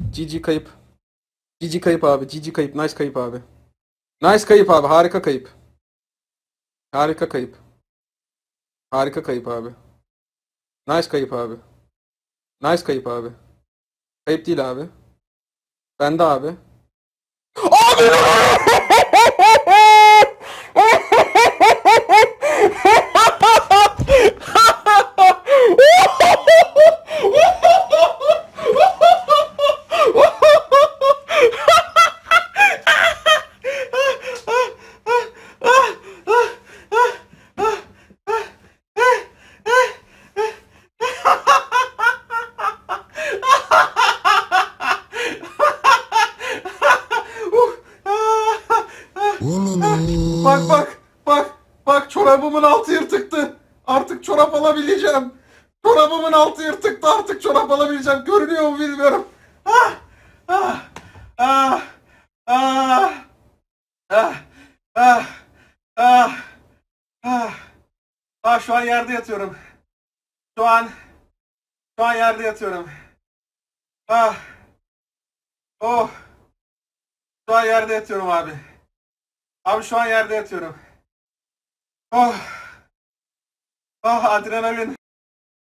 GG kayıp. GG kayıp abi. GG kayıp. Nice kayıp abi. Nice kayıp abi. Harika kayıp. Harika kayıp. Harika kayıp abi. Nice kayıp abi. Nice kayıp abi. Kayıp değil abi. Bende abi. Abi! bak bak bak bak çorabımın altı yırtıktı. Artık çorap alabileceğim. Çorabımın altı yırtıktı artık çorap alabileceğim. Görünüyor mu bilmiyorum. Ah, ah, ah, ah, ah, ah, ah, ah. Ah şu an yerde yatıyorum. Şu an, şu an yerde yatıyorum. Ah, oh. Şu an yerde yatıyorum abi. Abi şu an yerde yatıyorum. Oh. Oh adrenalin.